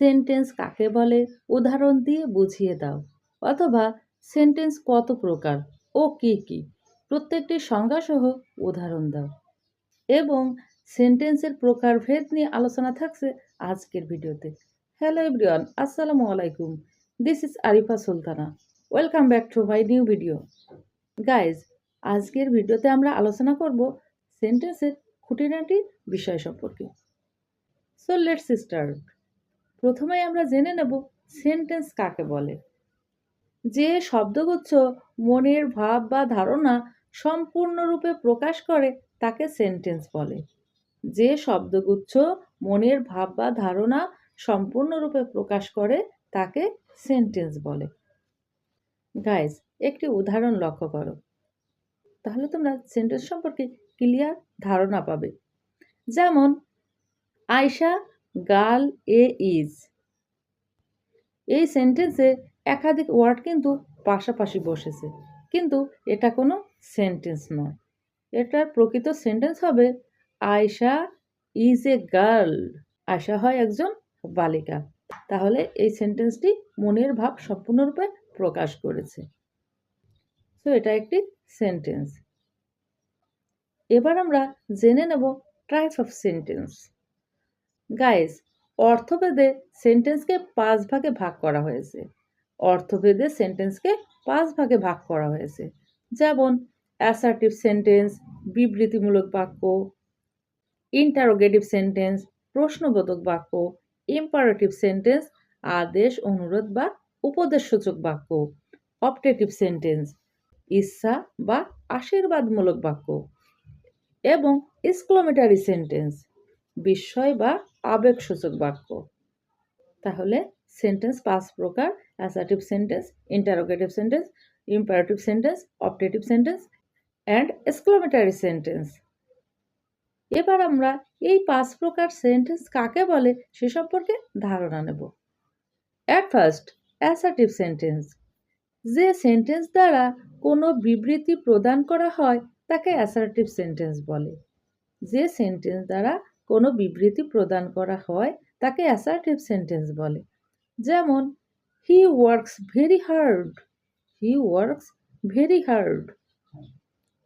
Sentence কাকে বলে? উদাহরণ দিয়ে বুঝিয়ে দাও। অথবা সেন্টেন্স কত প্রকার ও কী কী? প্রত্যেকটি সংজ্ঞাসহ উদাহরণ দাও। এবং সেন্টেন্সের প্রকারভেদ নিয়ে আলোচনা থাকছে আজকের ভিডিওতে। হ্যালো এভরিওয়ান, আসসালামু আলাইকুম। This is Arifa Sultana welcome back to my new video guys আজকের ভিডিওতে আমরা আলোচনা করব সেন্টেন্সের খুঁটিনাটি বিষয় সম্পর্কে। সো লেটস স্টার্ট প্রথমেই আমরা জেনে নেব সেন্টেন্স কাকে বলে। যে শব্দগুচ্ছ মনের ভাব বা ধারণা সম্পূর্ণরূপে প্রকাশ করে, তাকে সেন্টেন্স বলে। যে শব্দগুচ্ছ মনের ভাব বা ধারণা সম্পূর্ণরূপে প্রকাশ করে, তাকে সেন্টেন্স বলে। গাইজ একটি উদাহরণ লক্ষ্য করো। তাহলে তোমরা সেন্টেন্স সম্পর্কে ক্লিয়ার ধারণা পাবে। যেমন, আয়শা গার্ল এ ইজ। এই সেন্টেন্সে একাধিক ওয়ার্ড কিন্তু পাশাপাশি বসেছে। কিন্তু এটা কোনো সেন্টেন্স নয়। এটার প্রকৃত সেন্টেন্স হবে, Ayesha is a girl Ayesha হয় একজন বালিকা। তাহলে এই সেন্টেন্সটি মনের ভাব সম্পূর্ণরূপে প্রকাশ করেছে। তো এটা একটি সেন্টেন্স এবার আমরা জেনে নেব টাইপ অফ সেন্টেন্স গাইজ অর্থভেদে সেন্টেন্সকে পাঁচ ভাগে ভাগ করা হয়েছে। অর্থভেদে সেন্টেন্সকে পাঁচ ভাগে ভাগ করা হয়েছে। যেমন অ্যাসার্টিভ সেন্টেন্স বিবৃতিমূলক বাক্য ইন্টারোগেটিভ সেন্টেন্স প্রশ্নবোধক বাক্য ইম্পারেটিভ সেন্টেন্স আদেশ, অনুরোধ বা উপদেশসূচক বাক্য অপটেটিভ সেন্টেন্স ইচ্ছা বা আশীর্বাদমূলক বাক্য এবং এক্সক্লোমেটারি সেন্টেন্স বিস্ময় বা আবেগসূচক বাক্য। তাহলে সেন্টেন্স পাঁচ প্রকার assertive sentence interrogative sentence imperative sentence optative sentence and exclamatory sentence এবার আমরা এই পাঁচ প্রকার সেন্টেন্স কাকে বলে সে সম্পর্কে ধারণা নেব। অ্যাট ফার্স্ট অ্যাসার্টিভ সেন্টেন্স যে সেন্টেন্স দ্বারা কোনো বিবৃতি প্রদান করা হয়, তাকে অ্যাসার্টিভ সেন্টেন্স বলে। যে সেন্টেন্স দ্বারা কোনো বিবৃতি প্রদান করা হয় তাকে অ্যাসার্টিভ সেন্টেন্স বলে। যেমন he works very hard he works very hard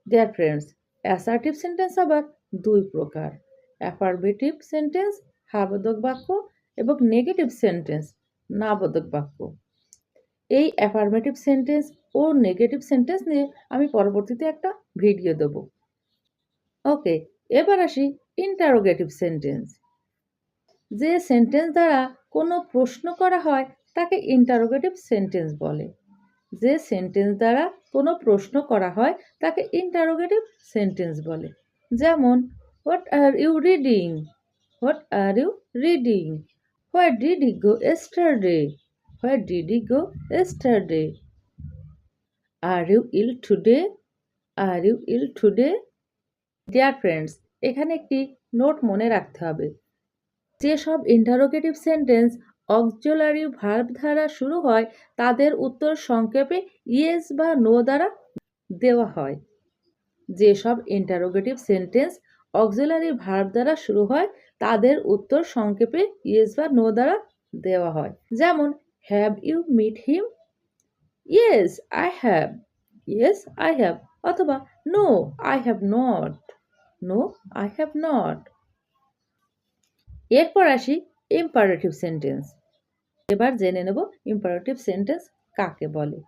dear friends assertive sentence আবার দুই প্রকার। অ্যাফারমেটিভ সেন্টেন্স হাবোধক বাক্য এবং নেগেটিভ সেন্টেন্স নাবোধক বাক্য। এই অ্যাফার্মেটিভ সেন্টেন্স ও নেগেটিভ সেন্টেন্স নিয়ে আমি পরবর্তীতে একটা ভিডিও দেব। ওকে এবার আসি ইন্টারোগেটিভ সেন্টেন্স যে সেন্টেন্স দ্বারা কোনো প্রশ্ন করা হয়, তাকে ইন্টারোগেটিভ সেন্টেন্স বলে। যে সেন্টেন্স দ্বারা কোনো প্রশ্ন করা হয়, তাকে ইন্টারোগেটিভ সেন্টেন্স বলে। যেমন what are you reading what are you reading what did he go yesterday what did he go yesterday are you ill today are you ill today dear friends এখানে একটি নোট মনে রাখতে হবে। যেসব interrogative sentence auxiliary verb দ্বারা শুরু হয়, তাদের উত্তর সংক্ষেপে ইয়েস বা নো দ্বারা দেওয়া হয়। যেসব ইন্টারোগেটিভ সেন্টেন্স অক্সিলারি ভার্ব দ্বারা শুরু হয়, তাদের উত্তর সংক্ষেপে ইয়েস বা নো দ্বারা দেওয়া হয়। যেমন have you met him yes I have yes I have অথবা no I have not no I have not এরপর আসি ইম্পারেটিভ সেন্টেন্স এবার জেনে নেব ইম্পারেটিভ সেন্টেন্স কাকে বলে।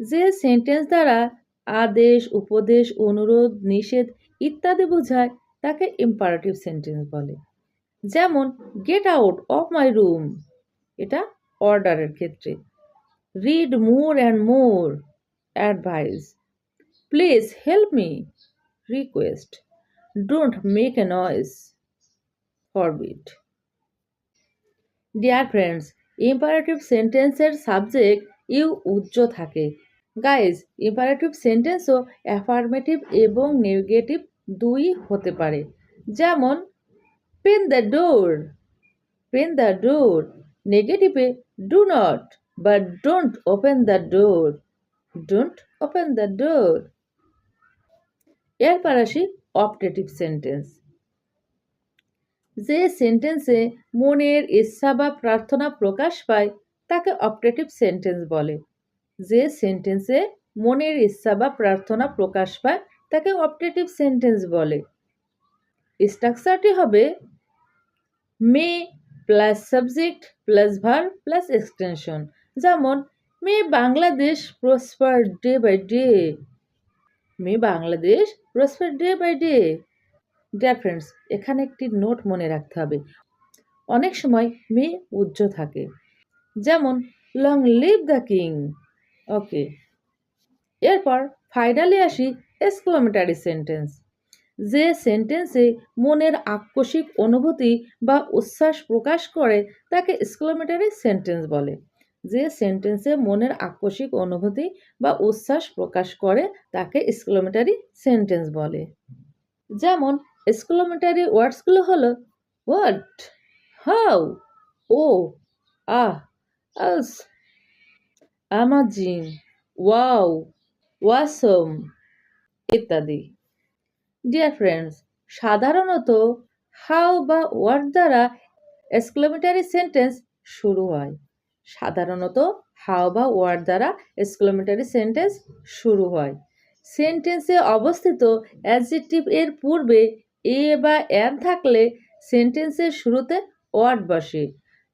যে সেন্টেন্স দ্বারা আদেশ, উপদেশ, অনুরোধ, নিষেধ ইত্যাদি বোঝায়, তাকে ইম্পারেটিভ সেন্টেন্স বলে। যেমন get out of my room এটা অর্ডারের ক্ষেত্রে। Read more and more advice please help me request don't make a noise forbid dear friends imperative সেন্টেন্সের সাবজেক্ট ইউ উজ্জ থাকে। গাইজ ইম্পারেটিভ সেন্টেন্সও অ্যাফার্মেটিভ এবং নেগেটিভ দুই হতে পারে। যেমন open the door open the door নেগেটিভে do not বা don't open the door don't open the door এরপর আসি অপটেটিভ সেন্টেন্স। যে সেন্টেন্সে মনের ইচ্ছা বা প্রার্থনা প্রকাশ পায়, তাকে অপটেটিভ সেন্টেন্স বলে। যে সেন্টেন্সে মনের ইচ্ছা বা প্রার্থনা প্রকাশ পায়, তাকে অপটেটিভ সেন্টেন্স বলে। স্ট্রাকচারটি হবে may plus subject plus verb plus extension. যেমন, may Bangladesh prosper day by day. May Bangladesh prosper day by day. Dear friends এখানে একটি নোট মনে রাখতে হবে। অনেক সময় মে উজ্জ থাকে। যেমন long live the king okay এরপর ফাইনালি আসি এক্সক্লামেটারি সেন্টেন্স যে সেন্টেন্সে মনের আকস্মিক অনুভূতি বা উচ্ছ্বাস প্রকাশ করে, তাকে এক্সক্লামেটারি সেন্টেন্স বলে। যে সেন্টেন্সে মনের আকস্মিক অনুভূতি বা উচ্ছ্বাস প্রকাশ করে, তাকে এক্সক্লামেটারি সেন্টেন্স বলে। যেমন এক্সক্লামেটারি ওয়ার্ডসগুলো হলো what how oh, ah alas amazing wow awesome ইত্যাদি। ডিয়ার ফ্রেন্ডস সাধারণত হাউ বা ওয়ার্ড দ্বারা এক্সক্লামেটারি সেন্টেন্স শুরু হয়। সাধারণত হাউ বা ওয়ার্ড দ্বারা এক্সক্লামেটারি সেন্টেন্স শুরু হয়। সেন্টেন্সে অবস্থিত অ্যাডজেক্টিভ এর পূর্বে এ বা অ্যান থাকলে সেন্টেন্সের শুরুতে ওয়ার্ড বসে।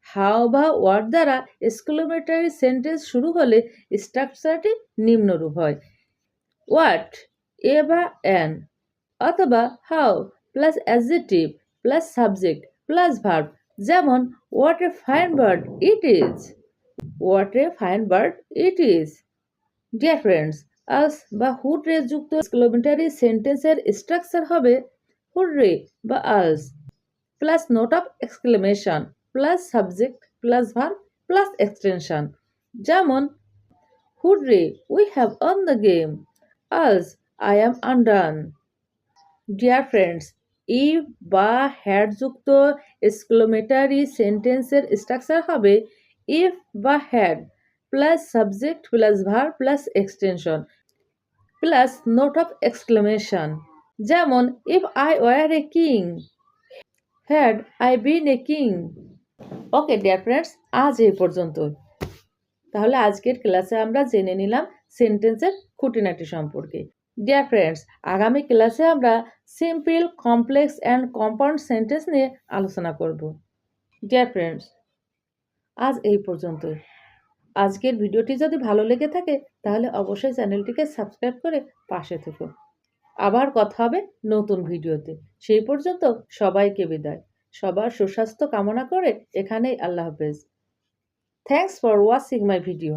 হাও বা ওয়ার্ড দ্বারা এক্সক্লামেটারি সেন্টেন্স শুরু হলে স্ট্রাকচারটি নিম্নরূপ হয়। ওয়াট এ বা অ্যান অথবা how plus adjective plus subject plus verb যেমন what a fine bird it is what a fine bird it is dear friends alas বা হুড রে যুক্ত এক্সক্লামেটারি সেন্টেন্সের স্ট্রাকচার হবে হুড রে বা alas plus note of exclamation plus subject plus verb plus extension যেমন hurrah we have won the game alas I am undone dear friends if বা had যুক্ত exclamatory সেন্টেন্সের structure হবে if বা had plus subject plus verb plus extension plus note of exclamation যেমন if I were a king had I been a king okay dear friends আজ এই পর্যন্ত তাহলে আজকের ক্লাসে আমরা জেনে নিলাম সেন্টেন্সের খুঁটিনাটি সম্পর্কে। ডিয়ার ফ্রেন্ডস আগামী ক্লাসে আমরা simple complex and compound sentence নিয়ে আলোচনা করব। ডিয়ার ফ্রেন্ডস আজ এই পর্যন্তই। আজকের ভিডিওটি যদি ভালো লেগে থাকে, তাহলে অবশ্যই চ্যানেলটিকে সাবস্ক্রাইব করে পাশে থেকো। আবার কথা হবে নতুন ভিডিওতে। সেই পর্যন্ত সবাইকে বিদায়। সবার সুস্বাস্থ্য কামনা করে এখানেই আল্লাহ হাফেজ। Thanks for watching my video